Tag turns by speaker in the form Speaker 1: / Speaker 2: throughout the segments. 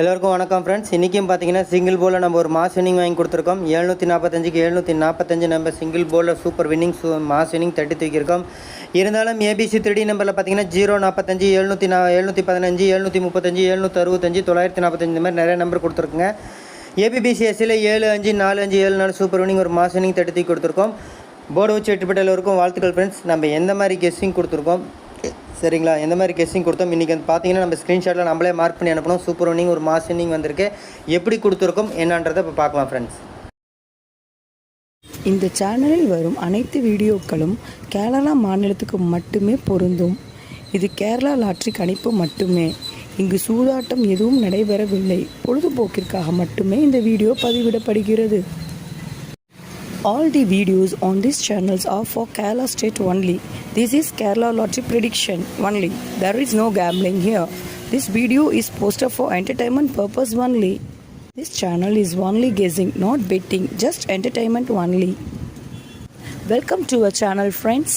Speaker 1: எல்லோருக்கும் வணக்கம் ஃப்ரெண்ட்ஸ் இன்றைக்கும் பார்த்தீங்கன்னா சிங்கிள் போலில் நம்ம ஒரு மாஸ் வினிங் வாங்கி கொடுத்துருக்கோம். எழுநூற்றி நாற்பத்தஞ்சுக்கு எழுநூற்றி நாற்பத்தஞ்சு நம்ம சிங்கிள் போலில் சூப்பர் வின்னிங் சூ மாஸ் வினிங் தட்டி தூக்கியிருக்கோம். இருந்தாலும் ஏபிசி த்ரீ நம்பரில் பார்த்தீங்கன்னா ஜீரோ நாற்பத்தஞ்சு எழுநூற்றி நா எழுநூற்றி பதினஞ்சு எழுநூற்றி முப்பத்தஞ்சு எழுநூற்றி அறுபத்தஞ்சு தொள்ளாயிரத்தி நாற்பத்தஞ்சு இந்த மாதிரி நிறைய நம்பர் கொடுத்துருக்குங்க. ஏபிபிசிஎஸ்சியில் ஏழு அஞ்சு நாலு அஞ்சு ஏழு நாலு சூப்பர் வின்னிங் ஒரு மாஸ் வினிங் தட்டி தூக்கி கொடுத்துருக்கோம். போர்டு வச்சு எட்டுப்பட்ட எல்லோருக்கும் வாழ்த்துக்கள் ஃப்ரெண்ட்ஸ் நம்ம எந்த மாதிரி கெஸ்ஸிங் கொடுத்துருக்கோம்? சரிங்களா? எந்த மாதிரி கெஸ்ஸிங் கொடுத்தோம்? இன்றைக்கி வந்து பார்த்தீங்கன்னா நம்ம ஸ்க்ரீன்ஷாட்டில் நம்மளே மார்க் பண்ணி அனுப்பணும் சூப்பர் வின்னிங் ஒரு மாஸ் இன்னிங் வந்திருக்கு. எப்படி கொடுத்துருக்கோம்? என்னன்றதை இப்போ பார்க்கலாம் ஃப்ரெண்ட்ஸ்
Speaker 2: இந்த சேனலில் வரும் அனைத்து வீடியோக்களும் கேரளா மாநிலத்துக்கு மட்டுமே பொருந்தும். இது கேரளா லாட்ரி கணிப்பு மட்டுமே. இங்கு சூதாட்டம் எதுவும் நடைபெறவில்லை. பொழுதுபோக்கிற்காக மட்டுமே இந்த வீடியோ பதிவிடப்படுகிறது. All the videos on these channels are for Kerala state only. This is Kerala lottery prediction only. There is no gambling here. This video is posted for entertainment purpose only. This channel is only guessing, not betting, just entertainment only. Welcome to our channel, friends.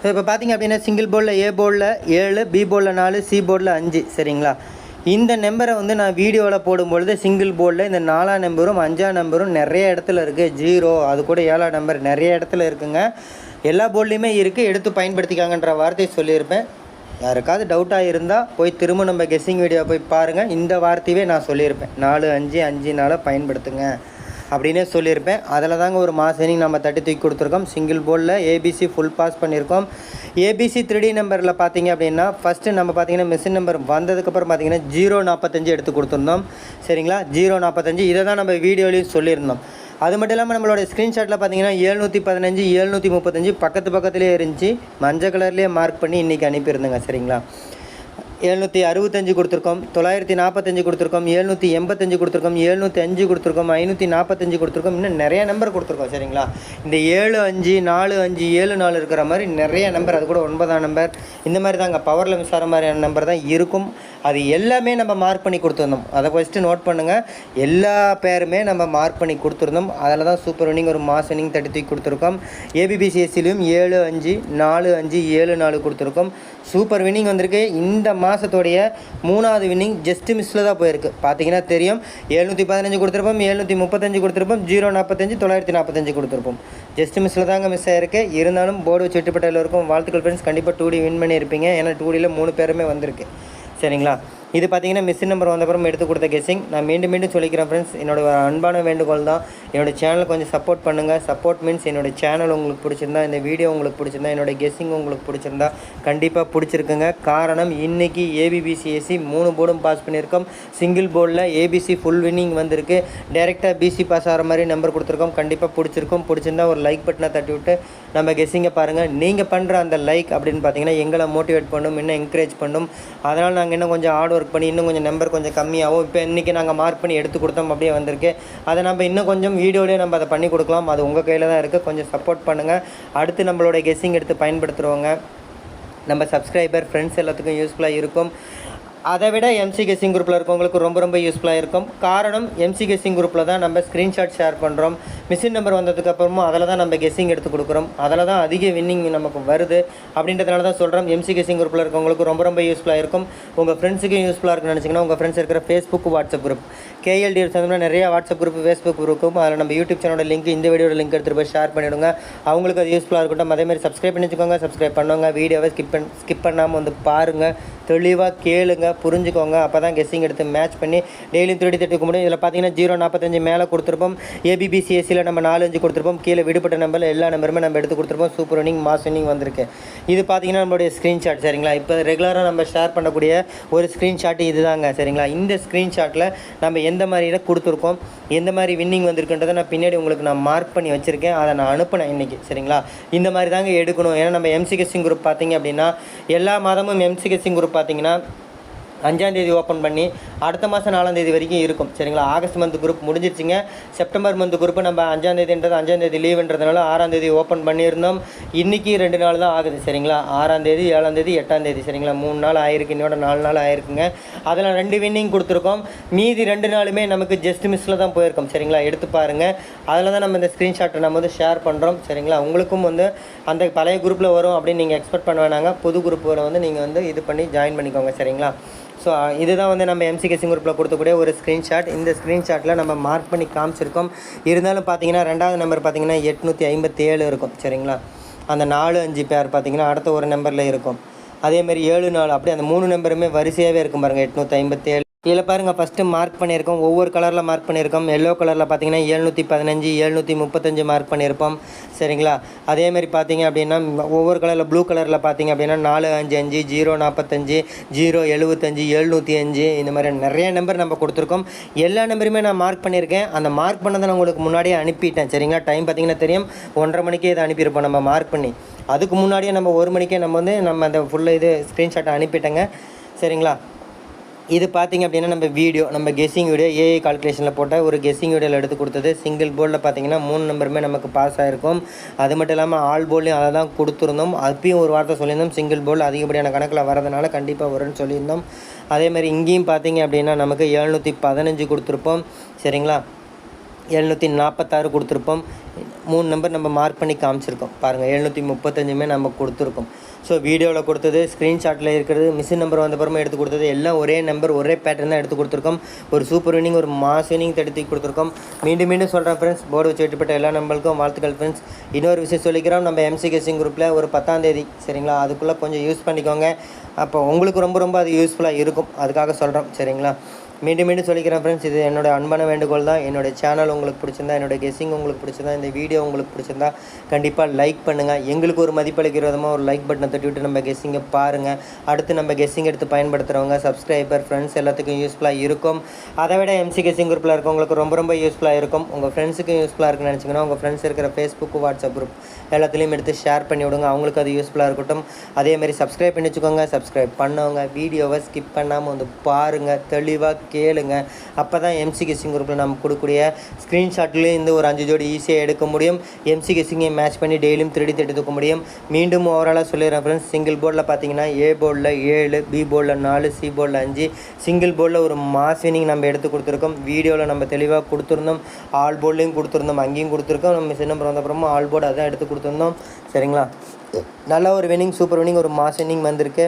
Speaker 1: So இப்போ பார்த்தீங்க அப்படின்னா single போர்டில் ஏ போர்டில் ஏழு B போர்டில் நாலு C போர்டில் அஞ்சு சரிங்களா இந்த நம்பரை வந்து நான் வீடியோவில் போடும்பொழுது சிங்கிள் போர்டில் இந்த நாலாம் நம்பரும் அஞ்சாம் நம்பரும் நிறைய இடத்துல இருக்குது ஜீரோ அது கூட ஏழாம் நம்பர் நிறைய இடத்துல இருக்குங்க. எல்லா போர்ட்லேயுமே இருக்குது எடுத்து பயன்படுத்திக்காங்கன்ற வார்த்தையை சொல்லியிருப்பேன். யாருக்காவது டவுட்டாக இருந்தால் போய் திரும்ப நம்ம கெஸ்ஸிங் வீடியோ போய் பாருங்கள் இந்த வார்த்தையவே நான் சொல்லியிருப்பேன். நாலு அஞ்சு அஞ்சு நாளை பயன்படுத்துங்க. அப்படின்னே சொல்லியிருப்பேன். அதில் தாங்க ஒரு மாஸ் வினிங் நம்ம தட்டி தூக்கி கொடுத்துருக்கோம். சிங்கிள் போலில் ஏபிசி ஃபுல் பாஸ் பண்ணியிருக்கோம். ஏபிசி த்ரீ நம்பரில் பார்த்தீங்க அப்படின்னா ஃபஸ்ட்டு நம்ம பார்த்தீங்கன்னா மிஷின் நம்பர் வந்ததுக்கப்புறம் பார்த்தீங்கன்னா ஜீரோ நாற்பத்தஞ்சு எடுத்து கொடுத்துருந்தோம். சரிங்களா? ஜீரோ நாற்பத்தஞ்சு இதை தான் நம்ம வீடியோலையும் சொல்லியிருந்தோம். அது மட்டும் இல்லாமல் நம்மளோட ஸ்க்ரீன்ஷாட்டில் பார்த்தீங்கன்னா ஏழ்நூற்றி பதினஞ்சு ஏழ்நூற்றி முப்பத்தஞ்சு பக்கத்து பக்கத்துலேயே இருந்துச்சு. மஞ்சள் கலர்லேயே மார்க் பண்ணி இன்றைக்கி அனுப்பியிருந்தேங்க. சரிங்களா? எழுநூற்றி அறுபத்தஞ்சு கொடுத்துருக்கோம் தொள்ளாயிரத்தி நாற்பத்தஞ்சு கொடுத்துருக்கோம் எழுநூற்றி எண்பத்தஞ்சு கொடுத்துருக்கோம் எழுநூற்றி அஞ்சு கொடுத்துருக்கோம் ஐநூற்றி நாற்பத்தஞ்சு கொடுத்துருக்கோம். இன்னும் நிறைய நம்பர் கொடுத்துருக்கோம் சரிங்களா? இந்த ஏழு அஞ்சு நாலு அஞ்சு ஏழு நாலு இருக்கிற மாதிரி நிறைய நம்பர் அது கூட ஒன்பதாம் நம்பர் இந்த மாதிரி தாங்க பவரில் மிஸ் ஆகிற மாதிரியான நம்பர் தான் இருக்கும். அது எல்லாமே நம்ம மார்க் பண்ணி கொடுத்துருந்தோம். அதை ஃபஸ்ட்டு நோட் பண்ணுங்கள் எல்லா பேருமே நம்ம மார்க் பண்ணி கொடுத்துருந்தோம். அதில் தான் சூப்பர் வினிங் ஒரு மாஸ் வினிங் தட்டி தூக்கி கொடுத்துருக்கோம். ஏபிபிசிஎஸ்சிலையும் ஏழு அஞ்சு நாலு அஞ்சு ஏழு நாலு கொடுத்துருக்கோம். சூப்பர் வின்னிங் வந்திருக்கு. இந்த மா மாதத்தோடைய மூணாவது வின்னிங் ஜஸ்ட் மிஸ்ஸில் தான் போயிருக்கு. பார்த்தீங்கன்னா தெரியும். எழுநூற்றி பதினஞ்சு கொடுத்துருப்போம் எழுநூற்றி முப்பத்தஞ்சு கொடுத்துருப்போம் ஜீரோ நாற்பத்தஞ்சு தொள்ளாயிரத்தி நாற்பத்தஞ்சு கொடுத்துருப்போம். ஜஸ்ட் மிஸ்ஸில் தாங்க மிஸ் ஆயிருக்கு. இருந்தாலும் போர்டு வச்சு விட்டுப்பட்ட எல்லோருக்கும் வாழ்த்துக்கள் ஃப்ரெண்ட்ஸ் கண்டிப்பாக டூ டி வின் பண்ணியிருப்பீங்க. ஏன்னா டூ டியில் மூணு பேருமே வந்திருக்கு. சரிங்களா? இது பார்த்தீங்கன்னா மிஷின் நம்பர் வந்தப்புறம் எடுத்து கொடுத்த கெஸ்ஸிங் நான் மீண்டும் மீண்டும் சொல்லிக்கிறேன் ஃப்ரெண்ட்ஸ் என்னோட அன்பான வேண்டுகோள் தான். என்னோட சேனல் கொஞ்சம் சப்போர்ட் பண்ணுங்கள் சப்போர்ட் மீன்ஸ் என்னோட சேனல் உங்களுக்கு பிடிச்சிருந்தா இந்த வீடியோ உங்களுக்கு பிடிச்சிருந்தா என்னோட கெஸ்ஸிங் உங்களுக்கு பிடிச்சிருந்தா கண்டிப்பாக பிடிச்சிருக்குங்க. காரணம் இன்றைக்கி ஏபிபிசிஎஸ்சி மூணு போர்டும் பாஸ் பண்ணியிருக்கோம். சிங்கிள் போர்டில் ஏபிசி ஃபுல் வின்னிங் வந்திருக்கு. டேரெக்டாக பிசி பாஸ் ஆகிற மாதிரி நம்பர் கொடுத்துருக்கோம். கண்டிப்பாக பிடிச்சிருக்கும். பிடிச்சிருந்தா ஒரு லைக் பட்டனை தட்டி விட்டு நம்ம கெஸ்ஸிங்கை பாருங்கள் நீங்கள் பண்ணுற அந்த லைக் அப்படின்னு பார்த்தீங்கன்னா எங்களை மோட்டிவேட் பண்ணும் இன்னும் என்கரேஜ் பண்ணும். அதனால் நாங்கள் இன்னும் கொஞ்சம் ஆர்டர் ஒர்க் பண்ணி இன்னும் கொஞ்சம் நம்பர் கொஞ்சம் கம்மியாகவும் இப்போ இன்றைக்கி நாங்கள் மார்க் பண்ணி எடுத்து கொடுத்தோம் அப்படியே வந்திருக்கு. அதை நம்ம இன்னும் கொஞ்சம் வீடியோலேயே நம்ம அதை பண்ணி கொடுக்கலாம். அது உங்கள் கையில் தான் இருக்குது கொஞ்சம் சப்போர்ட் பண்ணுங்கள் அடுத்து நம்மளோட கெஸ்ஸிங் எடுத்து பயன்படுத்துகிறவங்க நம்ம சப்ஸ்கிரைபர் ஃப்ரெண்ட்ஸ் எல்லாத்துக்கும் யூஸ்ஃபுல்லாக இருக்கும். அதை விட எம்சி கெஸ்ஸிங் குரூப்பில் இருக்கவங்களுக்கு ரொம்ப ரொம்ப யூஸ்ஃபுல்லாக இருக்கும். காரணம் எம்சி கெஸ்ஸிங் குரூப்பில் தான் நம்ம ஸ்க்ரீன்ஷாட் ஷேர் பண்ணுறோம் மிஷின் நம்பர் வந்ததுக்கப்புறமும் அதில் தான் நம்ம கெஸ்ஸிங் எடுத்து கொடுக்குறோம். அதில் தான் அதிக வின்னிங் நமக்கு வருது அப்படின்றதுனால தான் சொல்கிறோம் எம்சி கெஸ்ஸிங் குரூப்பில் இருக்கவங்களுக்கு ரொம்ப ரொம்ப யூஸ்ஃபுல்லாக இருக்கும். உங்கள் ஃப்ரெண்ட்ஸுக்கும் யூஸ்ஃபுல்லாக இருக்குன்னு நினச்சிங்கன்னா உங்கள் ஃப்ரெண்ட்ஸ் இருக்கிற ஃபேஸ்புக் வாட்ஸ்அப் குரூப் கேஎல்டி சேர்ந்தோம்னா நிறைய வாட்ஸ்அப் குரூப் ஃபேஸ்புக் குரூப்பும் அதில் நம்ம யூடியூப் சேனலோட லிங்க் இந்த வீடியோட லிங்க் எடுத்துகிட்டு போய் ஷேர் பண்ணிவிடுங்க அவங்களுக்கு அது யூஸ்ஃபுல்லாக இருக்கட்டும். அதேமாதிரி சப்ஸ்கிரைப் பண்ணி வச்சுக்கோங்க சப்ஸ்கிரைப் பண்ணுவாங்க வீடியோவை ஸ்கிப் பண்ண ஸ்கிப் பண்ணாமல் வந்து பாருங்கள் தெளிவாக கேளுங்க புரிஞ்சுக்கோங்க. அப்போ தான் கெஸ்ஸிங் எடுத்து மேட்ச் பண்ணி டெய்லியும் திருடி தட்டுக்க முடியும் இதில் பார்த்தீங்கன்னா ஜீரோ நாற்பத்தஞ்சு மேலே கொடுத்துருப்போம். ஏபிபிசிஎஸ்சியில் நம்ம நாலு அஞ்சு கொடுத்துருப்போம். கீழே விடுபட்ட நம்பரில் எல்லா நம்பருமே நம்ம எடுத்து கொடுத்துருப்போம். சூப்பர் ரன்னிங் மாஸ் ரன்னிங் வந்திருக்கு. இது பார்த்தீங்கன்னா நம்மளுடைய ஸ்க்ரீன்ஷாட் சரிங்களா? இப்போ ரெகுலராக நம்ம ஷேர் பண்ணக்கூடிய ஒரு ஸ்க்ரீன்ஷாட் இதுதாங்க சரிங்களா? இந்த ஸ்க்ரீன்ஷாட்டில் நம்ம எந்த மாதிரியில் கொடுத்துருக்கோம்? எந்த மாதிரி வின்னிங் வந்திருக்குன்றதை நான் பின்னாடி உங்களுக்கு நான் மார்க் பண்ணி வச்சுருக்கேன். அதை நான் அனுப்பினேன் இன்றைக்கி சரிங்களா? இந்த மாதிரி தாங்க எடுக்கணும். ஏன்னா நம்ம எம்சி கெஸ்ஸிங் குரூப் பார்த்தீங்க அப்படின்னா எல்லா மாதமும் எம்சி கெஸ்ஸிங் குரூப் பார்த்தீங்கன்னா அஞ்சாந்தேதி ஓப்பன் பண்ணி அடுத்த மாதம் நாலாந்தேதி வரைக்கும் இருக்கும். சரிங்களா? ஆகஸ்ட் மந்த் குரூப் முடிஞ்சிருச்சுங்க. செப்டம்பர் மந்த் குரூப் நம்ம அஞ்சாந்தேதின்றது அஞ்சாந்தேதி லீவுன்றதுனால ஆறாந்தேதி ஓப்பன் பண்ணியிருந்தோம். இன்றைக்கி ரெண்டு நாள் தான் ஆகுது சரிங்களா? ஆறாந்தேதி ஏழாந்தேதி எட்டாந்தேதி சரிங்களா? மூணு நாள் ஆயிருக்கு இன்னோட நாலு நாள் ஆயிருக்குங்க. அதில் ரெண்டு வின்னிங் கொடுத்துருக்கோம். மீதி ரெண்டு நாளுமே நமக்கு ஜஸ்ட் மிஸ்ஸில் தான் போயிருக்கோம் சரிங்களா? எடுத்து பாருங்கள் அதில் தான் நம்ம இந்த ஸ்க்ரீன்ஷாட்டை நம்ம வந்து ஷேர் பண்ணுறோம் சரிங்களா? உங்களுக்கும் வந்து அந்த பழைய குரூப்பில் வரும் அப்படின்னு நீங்கள் எக்ஸ்பெக்ட் பண்ண வேணாங்க. புது குரூப்பில் வந்து நீங்கள் வந்து இது பண்ணி ஜாயின் பண்ணிக்கோங்க சரிங்களா? ஸோ இதுதான் வந்து நம்ம எம்சிகேசிங் குரூப்பில் கொடுத்தக்கூடிய ஒரு ஸ்க்ரீன்ஷாட் இந்த ஸ்க்ரீன்ஷாட்டில் நம்ம மார்க் பண்ணி காமிச்சிருக்கோம். இருந்தாலும் பார்த்தீங்கன்னா ரெண்டாவது நம்பர் பார்த்தீங்கன்னா எட்நூற்றி ஐம்பத்தேழு இருக்கும் சரிங்களா? அந்த நாலு அஞ்சு பேர் பார்த்தீங்கன்னா அடுத்த ஒரு நம்பரில் இருக்கும். அதேமாரி ஏழு நாலு அப்படியே அந்த மூணு நம்பருமே வரிசையாகவே இருக்கும் பாருங்கள் எட்நூற்றி ஐம்பத்தேழு. இதில் பாருங்கள் ஃபஸ்ட்டு மார்க் பண்ணியிருக்கோம். ஒவ்வொரு கலரில் மார்க் பண்ணியிருக்கோம். எல்லோ கலரில் பார்த்தீங்கன்னா எழுநூற்றி பதினஞ்சு எழுநூற்றி முப்பத்தஞ்சு மார்க் பண்ணியிருப்போம். சரிங்களா? அதேமாரி பார்த்தீங்க அப்படின்னா ஒவ்வொரு கலரில் ப்ளூ கலரில் பார்த்தீங்க அப்படின்னா நாலு அஞ்சு அஞ்சு ஜீரோ நாற்பத்தஞ்சு ஜீரோ எழுபத்தஞ்சு எழுநூற்றி அஞ்சு இந்த மாதிரி நிறைய நம்பர் நம்ம கொடுத்துருக்கோம். எல்லா நம்பருமே நான் மார்க் பண்ணியிருக்கேன். அந்த மார்க் பண்ணதை நான் உங்களுக்கு முன்னாடியே அனுப்பிட்டேன். சரிங்களா? டைம் பார்த்தீங்கன்னா தெரியும். ஒன்றரை மணிக்கே இதை அனுப்பியிருப்போம் நம்ம மார்க் பண்ணி. அதுக்கு முன்னாடியே நம்ம ஒரு மணிக்கே நம்ம வந்து நம்ம அந்த ஃபுல்லாக இது ஸ்க்ரீன்ஷாட்டை அனுப்பிட்டேங்க. சரிங்களா? இது பார்த்தீங்க அப்படின்னா நம்ம வீடியோ நம்ம கெஸ்ஸிங் வீடியோ ஏஐ கால்குலேஷனில் போட்டால் ஒரு கெஸ்ஸிங் வீடியோவில் எடுத்து கொடுத்தது. சிங்கிள் போர்டில் பார்த்தீங்கன்னா மூணு நம்பருமே நமக்கு பாஸ் ஆகிருக்கும் அது மட்டும் இல்லாமல் ஆல் போர்ட்லையும் அதை தான் கொடுத்துருந்தோம். அப்பயும் ஒரு வார்த்தை சொல்லியிருந்தோம். சிங்கிள் போர்டில் அதிகப்படியான கணக்கில் வரதுனால கண்டிப்பாக வரும்னு சொல்லியிருந்தோம். அதேமாதிரி இங்கேயும் பார்த்தீங்க அப்படின்னா நமக்கு எழுநூற்றி பதினஞ்சு கொடுத்துருப்போம். சரிங்களா? எழுநூற்றி நாற்பத்தாறு கொடுத்துருப்போம். மூணு நம்பர் நம்ம மார்க் பண்ணி காமிச்சிருக்கோம். பாருங்கள் எழுநூற்றி முப்பத்தஞ்சுமே நம்ம கொடுத்துருக்கோம். ஸோ வீடியோவில் கொடுத்தது ஸ்க்ரீன்ஷாட்டில் இருக்கிறது மிஷின் நம்பர் வந்த பிறமே எடுத்து கொடுத்தது எல்லாம் ஒரே நம்பர் ஒரே பேட்டர்ன் தான் எடுத்து கொடுத்துருக்கோம். ஒரு சூப்பர் வினிங் ஒரு மாஸ் வினிங் தடுத்து கொடுத்துருக்கோம். மீண்டும் மீண்டும் சொல்கிறேன் ஃப்ரெண்ட்ஸ் போர்டு வச்சு வெட்டுப்பட்ட எல்லா நம்பருக்கும் வாழ்த்துக்கள் ஃப்ரெண்ட்ஸ் இன்னொரு விஷயம் சொல்லிக்கிறோம் நம்ம எம்சி கெஸிங் குரூப்பில் ஒரு பத்தாம் தேதி சரிங்களா? அதுக்குள்ளே கொஞ்சம் யூஸ் பண்ணிக்கோங்க. அப்போ உங்களுக்கு ரொம்ப ரொம்ப அது யூஸ்ஃபுல்லாக இருக்கும். அதுக்காக சொல்கிறோம் சரிங்களா? மீண்டும் மீண்டும் சொல்லிக்கிறேன் ஃப்ரெண்ட்ஸ் இது என்னோட அன்பான வேண்டுகோள் தான். என்னோடய சேனல் உங்களுக்கு பிடிச்சிருந்தா என்னோட கெஸ்ஸிங் உங்களுக்கு பிடிச்சிருந்தா இந்த வீடியோ உங்களுக்கு பிடிச்சிருந்தா கண்டிப்பாக லைக் பண்ணுங்கள் எங்களுக்கு ஒரு மதிப்பளிக்கிற விதமாக ஒரு லைக் பட்டனை தட்டி விட்டு நம்ம கெஸ்ஸிங்கை பாருங்கள் அடுத்து நம்ம கெஸ்ஸிங் எடுத்து பயன்படுத்துகிறவங்க சப்ஸ்கிரைபர் ஃப்ரெண்ட்ஸ் எல்லாத்துக்கும் யூஸ்ஃபுல்லாக இருக்கும். அதை விட எம்சி கெஸ்ஸிங் குரூப்பில் இருக்கவங்களுக்கு ரொம்ப ரொம்ப யூஸ்ஃபுல்லாக இருக்கும். உங்கள் ஃப்ரெண்ட்ஸுக்கும் யூஸ்ஃபுல்லாக இருக்குன்னு நினச்சிங்கன்னா உங்கள் ஃப்ரெண்ட்ஸ் இருக்கிற ஃபேஸ்புக் வாட்ஸ்அப் குரூப் எல்லாத்துலேயும் எடுத்து ஷேர் பண்ணி விடுங்க. அவங்களுக்கு அது யூஸ்ஃபுல்லாக இருக்கட்டும். அதேமாதிரி சப்ஸ்கிரைப் பண்ணி வச்சுக்கோங்க. சப்ஸ்கிரைப் பண்ணவங்க வீடியோவை ஸ்கிப் பண்ணாமல் வந்து பாருங்கள் தெளிவாக கேளுங்க. அப்போ தான் எம்சி கெஸ்ஸிங் குரூப்பில் நம்ம கொடுக்கக்கூடிய ஸ்க்ரீன்ஷாட்லேயும் இந்த ஒரு அஞ்சு ஜோடி ஈஸியாக எடுக்க முடியும். எம்சி கெஸ்ஸிங்கை மேட்ச் பண்ணி டெய்லியும் திருடி எடுத்துக்க முடியும். மீண்டும் ஓவராலாக சொல்லிடுறேன் ஃப்ரெண்ட்ஸ் சிங்கிள் போர்டில் பார்த்தீங்கன்னா ஏ போர்டில் ஏழு பி போர்டில் நாலு சி போர்டில் அஞ்சு. சிங்கிள் போர்டில் ஒரு மாஸ் வினிங் நம்ம எடுத்து கொடுத்துருக்கோம். வீடியோவில் நம்ம தெளிவாக கொடுத்துருந்தோம். ஆல் போர்ட்லேயும் கொடுத்துருந்தோம். அங்கேயும் கொடுத்துருக்கோம். நம்ம சின்ன வந்தப்புறமா ஆல் போர்டு அதான் எடுத்து கொடுத்துருந்தோம். சரிங்களா? நல்ல ஒரு வினிங் சூப்பர் வினிங் ஒரு மாஸ் வினிங் வந்திருக்கு.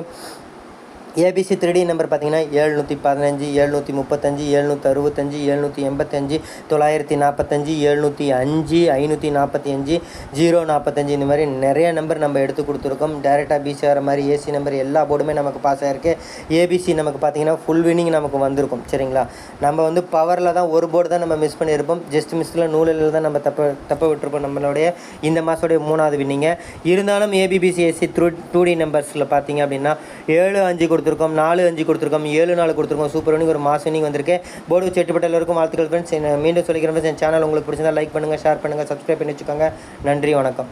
Speaker 1: ஏபிசி த்ரீ நம்பர் பார்த்தீங்கன்னா ஏழ்நூற்றி பதினஞ்சு ஏழ்நூற்றி முப்பத்தஞ்சு ஏழ்நூற்றி அறுபத்தஞ்சு ஏழ்நூற்றி எண்பத்தஞ்சு தொள்ளாயிரத்தி நாற்பத்தஞ்சு ஏழ்நூற்றி அஞ்சு ஐநூற்றி நாற்பத்தி அஞ்சு ஜீரோ நாற்பத்தஞ்சு இந்த மாதிரி நிறைய நம்பர் நம்ம எடுத்து கொடுத்துருக்கோம். டேரெக்டாக பிசி வர மாதிரி ஏசி நம்பர் எல்லா போர்டுமே நமக்கு பாஸ் ஆகிருக்கு ஏபிசி நமக்கு பார்த்தீங்கன்னா ஃபுல் வினிங் நமக்கு வந்திருக்கும். சரிங்களா? நம்ம வந்து பவரில் தான் ஒரு போர்டு தான் நம்ம மிஸ் பண்ணியிருப்போம். ஜஸ்ட் மிஸ்ஸில் நூலில் தான் நம்ம தப்ப தப்ப விட்டுருப்போம் நம்மளுடைய இந்த மாதோடைய மூணாவது வின்னிங்க இருந்தாலும் ABBC AC through two D நம்பர்ஸில் பார்த்தீங்க அப்படின்னா ஏழு அஞ்சு கொடுத்துருக்கோம். நாலு அஞ்சு கொடுத்துருக்கோம். ஏழு நாலு கொடுத்துருக்கோம். சூப்பர் ஒரு மாதம் வினிங் வந்திருக்கேன் போர்டு வச்சு எட்டுப்பட்ட எல்லாருக்கும் வாழ்த்துக்கள் ஃப்ரெண்ட்ஸ் மீண்டும் சொல்லிக்கிறேன் ஃப்ரெண்ட்ஸ் என் சேனல் உங்களுக்கு பிடிச்சிருந்தா லைக் பண்ணுங்கள் ஷேர் பண்ணுங்கள் சப்ஸ்கிரைப் பண்ணி வச்சுக்கோங்க. நன்றி வணக்கம்.